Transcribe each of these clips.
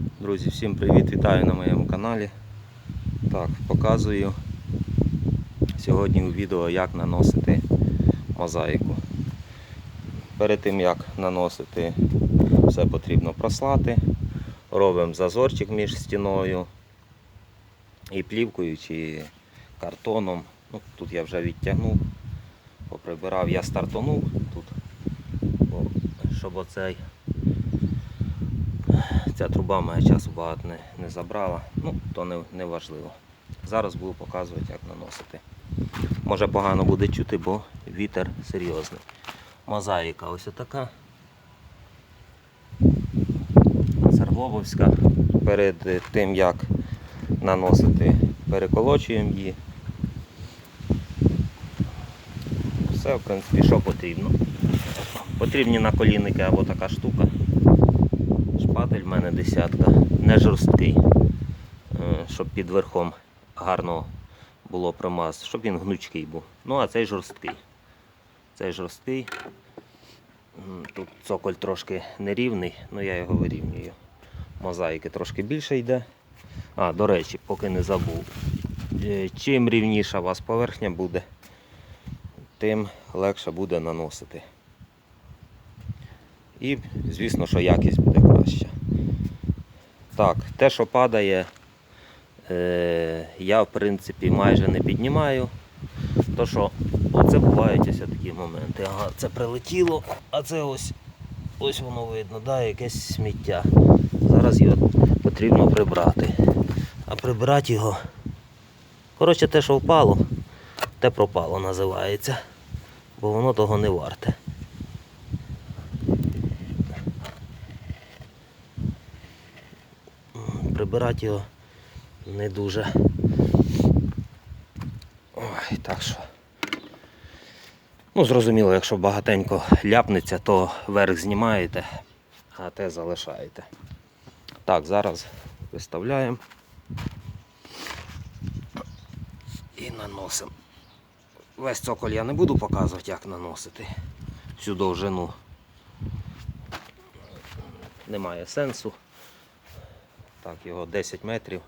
Друзі, всім привіт! Вітаю на моєму каналі. Так, показую сьогодні у відео, як наносити мозаїку. Перед тим як наносити, все потрібно прослати. Робимо зазорчик між стіною і плівкою чи картоном. Ну, тут я вже відтягнув, поприбирав, я стартонув тут, щоб оцей Ця труба моя часу багато не, не забрала, ну то не, не важливо. Зараз буду показувати, як наносити. Може погано буде чути, бо вітер серйозний. Мозаїка ось така. Сарвобовська. Перед тим як наносити, переколочуємо її. Все, в принципі, що потрібно. Потрібні наколінники або така штука. Шпатель в мене десятка, не жорсткий, е, щоб під верхом гарно було промаз, щоб він гнучкий був. Ну, а цей жорсткий. Цей жорсткий. Тут цоколь трошки нерівний, але я його вирівнюю. Мозаїки трошки більше йде. А, до речі, поки не забув. Е, Чим рівніша у вас поверхня буде, тим легше буде наносити. І, звісно, що якість буде краща. Так, те, що падає, е, я в принципі майже не піднімаю. То що оце бувають ось такі моменти. Ага, це прилетіло, а це ось ось воно видно, да, якесь сміття. Зараз його потрібно прибрати. А прибирати його. Коротше, те, що впало, те пропало називається. Бо воно того не варте. Прибирати його не дуже. Ой, так що. Ну, зрозуміло, якщо багатенько ляпнеться, то верх знімаєте, а те залишаєте. Так, зараз виставляємо і наносимо. Весь цоколь я не буду показувати, як наносити всю довжину. Немає сенсу. Так, його 10 метрів.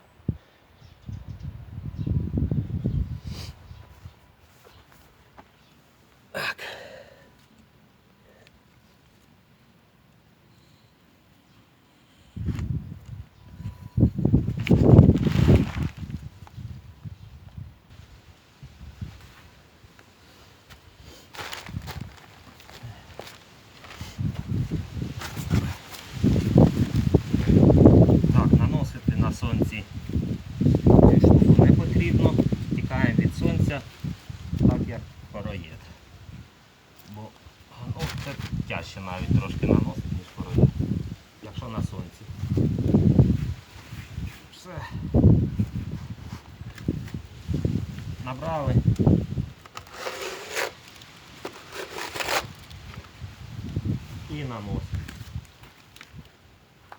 Так. Так, наносити на сонці цю штуку не потрібно. Тікаємо від сонця, так як пароєд. Бо ну, це тяжче навіть трошки наносити, ніж пароєд. Якщо на сонці. Все. Набрали. І наносимо.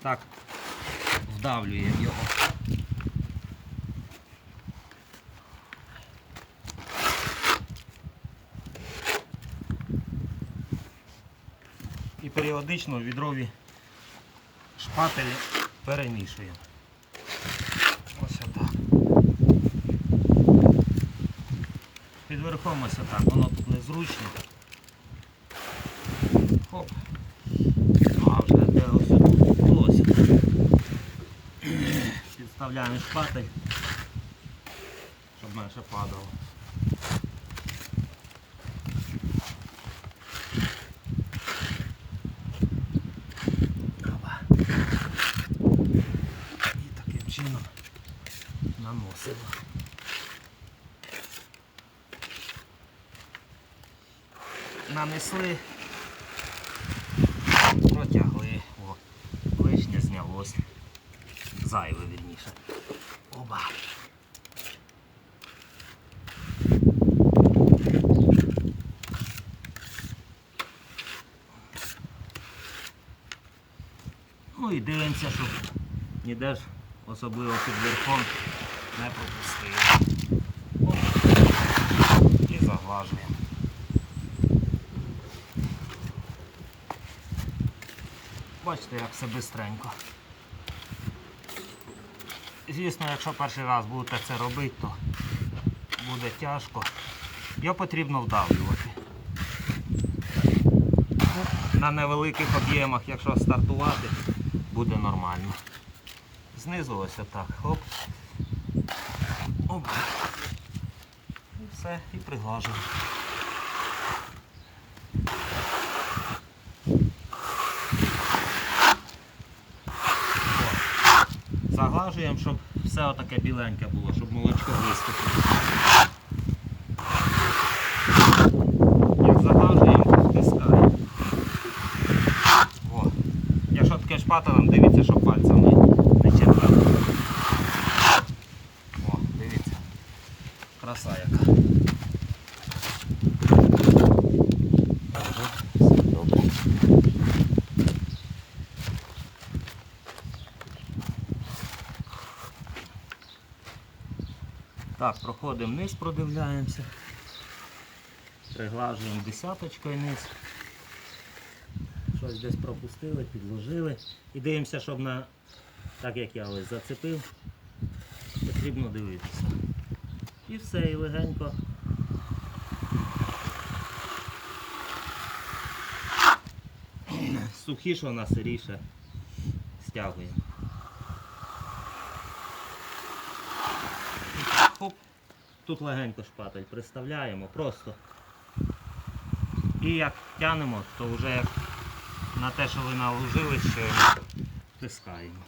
Так, вдавлюємо його. І періодично відрові шпателі перемішуємо. Ось отак. Під верхом воно тут незручно. Хоп. А вже де ось тут ось. Підставляємо шпатель, щоб менше падало. Опа. І таким чином наносимо. Нанесли, протягли, о, лишнє знялось. Зайве вірніше. Оба. Ну і дивимося, щоб ніде ж особливо під верхом не пропустили. Оп. І заглажуємо. Бачите, як все бистренько. Звісно, якщо перший раз будете це робити, то буде тяжко. Його потрібно вдавлювати. На невеликих об'ємах, якщо стартувати, буде нормально. Знизу ось отак. Оп. Оп. І все, і приглажуємо. О. Заглажуємо, щоб все отаке біленьке було, щоб молочко виступило. Як загажуємо, втискаємо. Якщо таке шпателем, дивіться, щоб пальцями не чіпляти. О, дивіться. Краса яка. Ага, все добре. Так, проходимо вниз, продивляємося. Приглажуємо десяточкою низ. Щось десь пропустили, підложили. І дивимося, щоб на, так як я ось зацепив, потрібно дивитися. І все, і легенько. Сухіше вона сиріше стягуємо. І так, Хоп. Тут легенько шпатель приставляємо просто. І як тянемо, то вже як на те, що ви наложили, що тискаємо.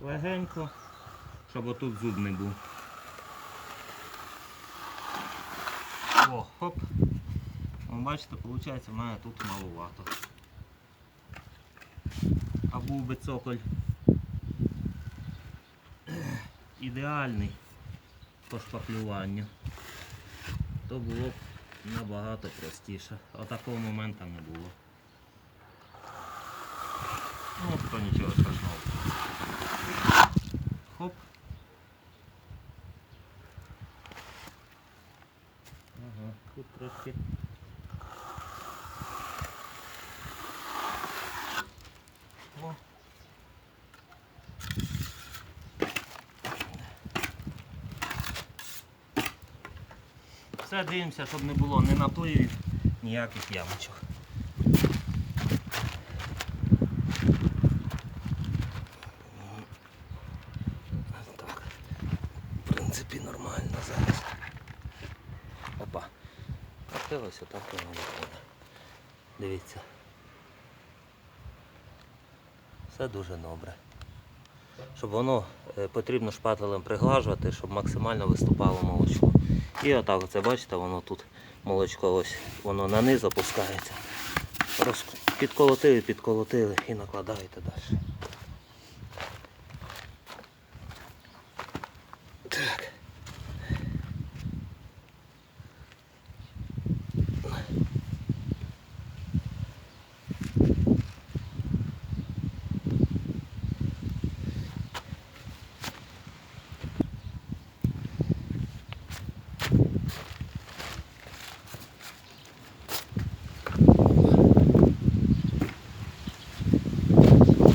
Легенько, щоб отут зуб не був. О, хоп. О, бачите, виходить, в мене тут маловато. А був би цоколь ідеальний по шпаклюванню, то було б набагато простіше. А такого моменту не було. Ну, то нічого страшного. Хоп. Ага, тут трошки. Все дивимося, щоб не було ні напливів, ніяких ямочок. Так, в принципі, нормально зараз. Опа. Крутилося, так воно буде. Дивіться. Все дуже добре. Щоб воно е, потрібно шпателем приглажувати, щоб максимально виступало молочко. І отак оце бачите, воно тут молочко ось воно на низ опускається. Підколотили, підколотили і накладаєте далі. Так.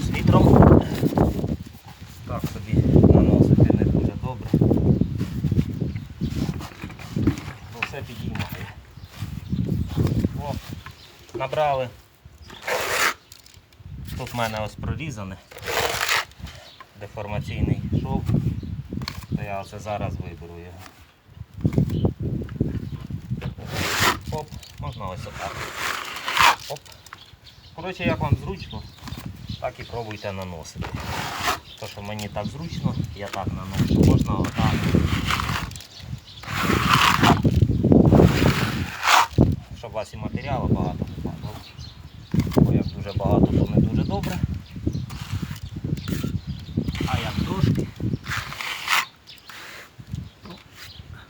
з вітром. Так собі наносити не дуже добре. Бо все підіймає. О, набрали. Тут в мене ось прорізане. Деформаційний шов. То я оце зараз виберу його. Оп, можна ось отак. Оп. Коротше, як вам зручно, так і пробуйте наносити. То, що мені так зручно, я так наношу. Можна отак. Щоб у вас і матеріалу багато не падало. Бо як дуже багато, то не дуже добре. А як трошки, то,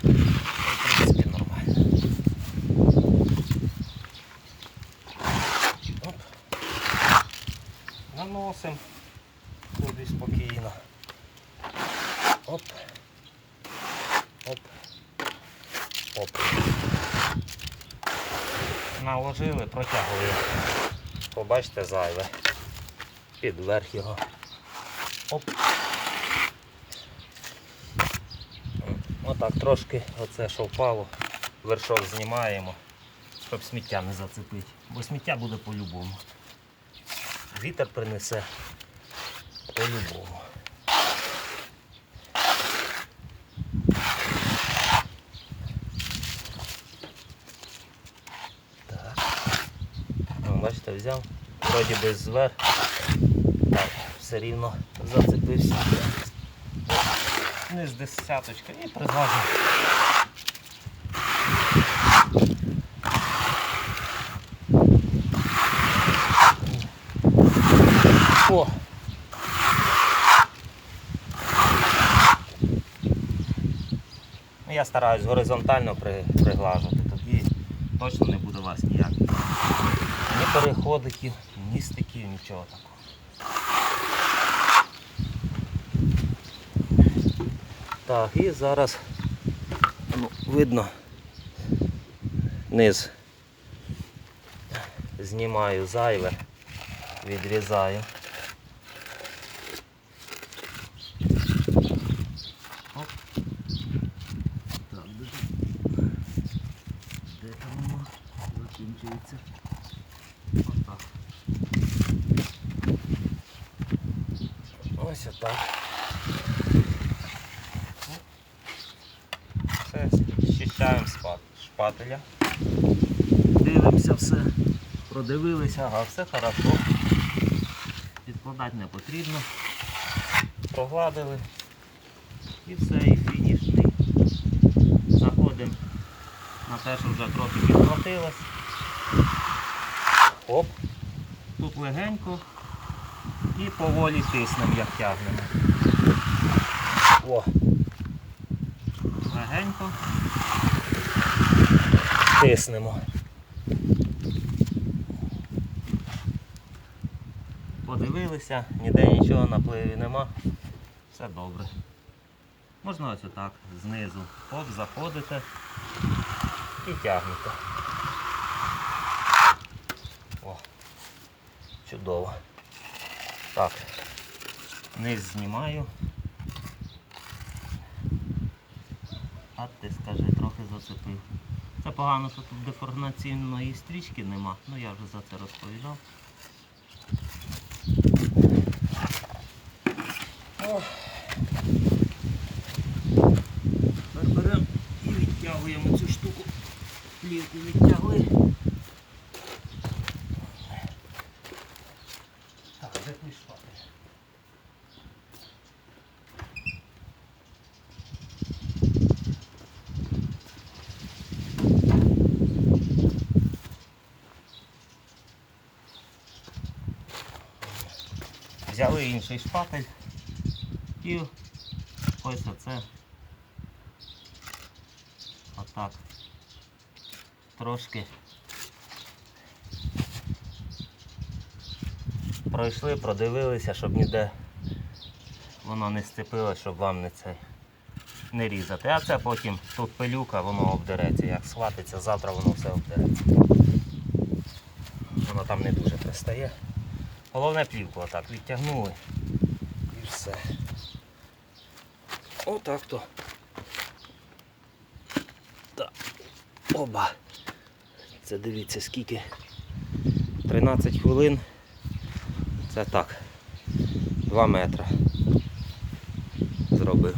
в принципі нормально. Оп. Наносимо туди спокійно. Оп. Оп. Оп. Наложили, протягуємо. Побачите зайве. Під верх його. Оп. Отак трошки оце що впало, вершок знімаємо, щоб сміття не зацепити. Бо сміття буде по-любому. Вітер принесе по-любому. Бачите, взяв. Вроді би звер. Все рівно зацепився. Низ десяточка і приглажу. О! Ну, Я стараюсь горизонтально при, приглажувати, тоді точно не буде у вас ніяких ні переходиків, ні стиків, нічого такого. Так, і зараз ну, видно низ знімаю зайве, відрізаю. Оп. Так, де, де там воно закінчується? Отак. Ось отак. Все, щищаємо спа- Дивимося все. Продивилися, ага, все хорошо. Відкладати не потрібно. Прогладили. І все, і фінішний. Заходимо на те, що вже трохи підхватилось. Оп. Тут легенько і поволі тиснемо, як тягнемо. О. Легенько. Тиснемо. Подивилися, ніде нічого напливі нема. Все добре. Можна ось отак знизу. Оп, заходите і тягнете. О, чудово. Так, низ знімаю. А ти скажи, трохи зацепив. Погано, що тут деформаційної стрічки нема, ну я вже за це розповідав. Тепер беремо і відтягуємо цю штуку. Плівку відтягли. Так, де твій шпатель? Взяли інший шпатель і ось оце отак трошки пройшли, продивилися, щоб ніде воно не сцепилось, щоб вам не цей не різати. А це потім тут пилюка, воно обдереться. Як схватиться, завтра воно все обдереться. Воно там не дуже пристає. Головне плівку отак відтягнули і все. Отак то. Так. Оба. Це дивіться скільки. 13 хвилин. Це так. 2 метри. Зробив.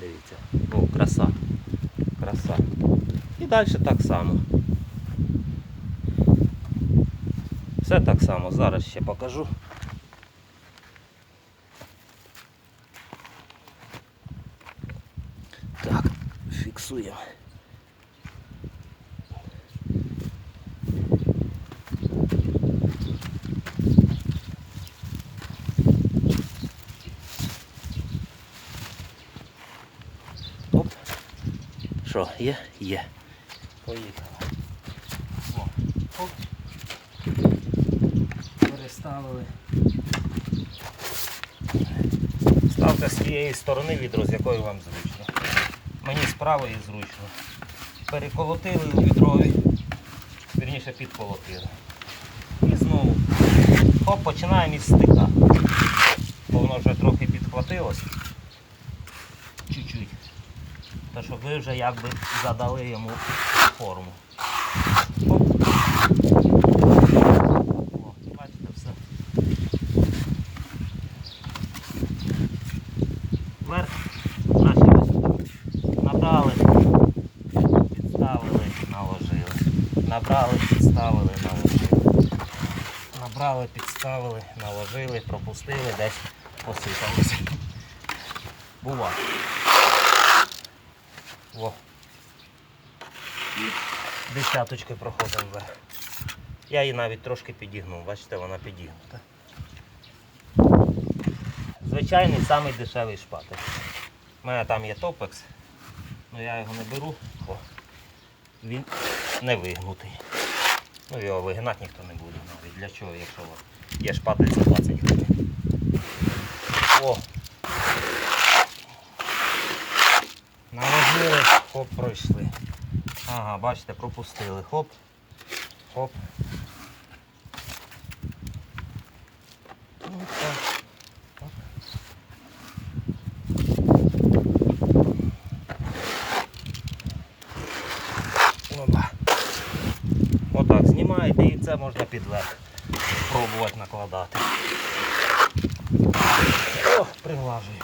Дивіться. О, краса. Краса. І далі так само. Все так само, зараз ще покажу. Так, фіксуємо. Є? Є. Поїхали. О, оп. Переставили. Ставте з тієї сторони відро, з якої вам зручно. Мені з правої зручно. Переколотили у відрові, вірніше підколотили. І знову. Оп, починаємо із стика. Воно вже трохи підхватилось. Чуть-чуть. То щоб ви вже якби задали йому форму. Оп. О, бачите, все. Вверх наші ось так. Набрали, підставили, наложили. Набрали, підставили, наложили. Набрали, підставили, наложили, пропустили, десь посипалося. Бува. Во. І десяточкою проходимо вверх. Я її навіть трошки підігнув, бачите, вона підігнута. Звичайний самий дешевий шпатель. У мене там є топекс, але я його не беру, бо він не вигнутий. Ну його вигинати ніхто не буде навіть. Для чого, якщо є шпатель за 20 гривень. О! Наложили, хоп, пройшли. Ага, бачите, пропустили. Хоп, хоп. Ну, так. Оп. Опа. Отак знімаєте і це можна підверх пробувати накладати. О, приглажую.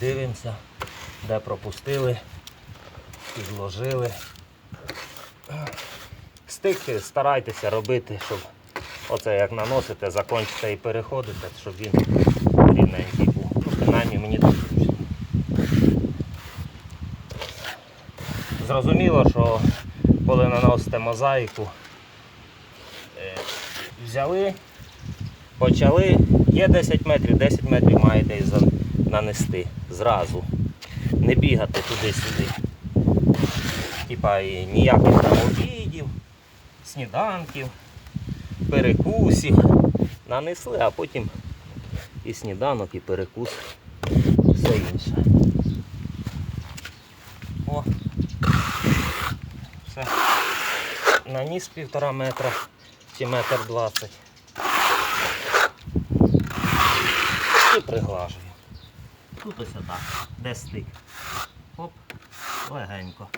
Дивимося, де пропустили, підложили. Стик старайтеся робити, щоб оце як наносите, закончите і переходите, щоб він рівненький був. Ну, принаймні мені так зручно. Зрозуміло, що коли наносите мозаїку, е, взяли, почали, є 10 метрів, 10 метрів маєте і нанести зразу. Не бігати туди-сюди. Типа і ніяких там обідів, сніданків, перекусів. Нанесли, а потім і сніданок, і перекус, все інше. О. Все. Наніс півтора метра чи метр двадцять. І приглажую. Тут ось отак, де стик. Оп, легенько.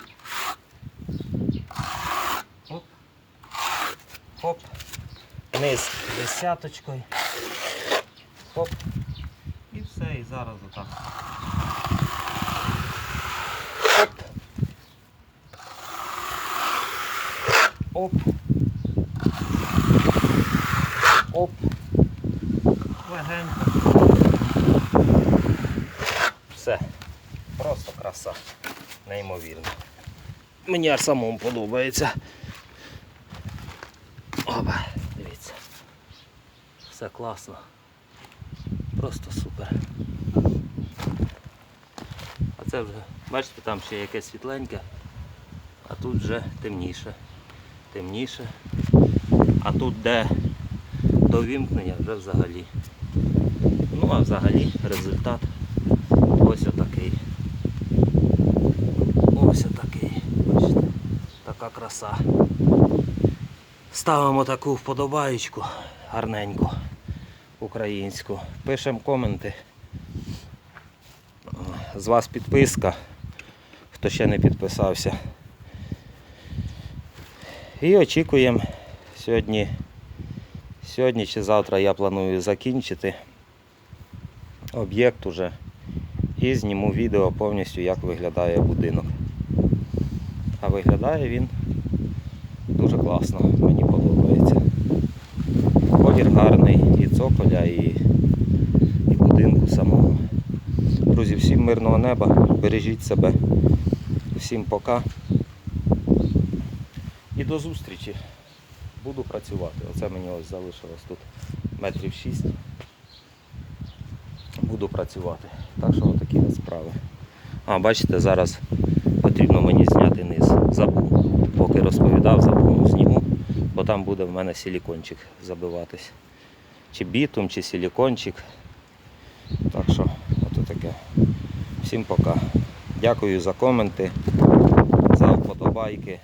Оп. Оп. Низ десяточкою. Оп. І все, і зараз отак. Оп. Оп. Оп. Легенько. Все. Просто краса. Неймовірно. Мені аж самому подобається. Опа, дивіться. Все класно. Просто супер. А це вже, бачите, там ще якесь світленьке, а тут вже темніше. Темніше. А тут де до вімкнення вже взагалі. Ну а взагалі результат ось отакий. Ось отакий. Бачите, така краса. Ставимо таку вподобаєчку гарненьку українську. Пишемо коменти. З вас підписка, хто ще не підписався. І очікуємо сьогодні. Сьогодні чи завтра я планую закінчити об'єкт уже і зніму відео повністю, як виглядає будинок. А виглядає він дуже класно, мені подобається. Колір гарний і цоколя, і, і будинку самого. Друзі, всім мирного неба, бережіть себе. Всім пока. І до зустрічі. Буду працювати. Оце мені ось залишилось тут метрів 6. Буду працювати. Так що отакі от справи. А, бачите, зараз потрібно мені зняти низ. Забув. Поки розповідав, забув зніму, бо там буде в мене силікончик забиватись. Чи бітум, чи силікончик. Так що, ото таке. Всім пока. Дякую за коменти. за вподобайки.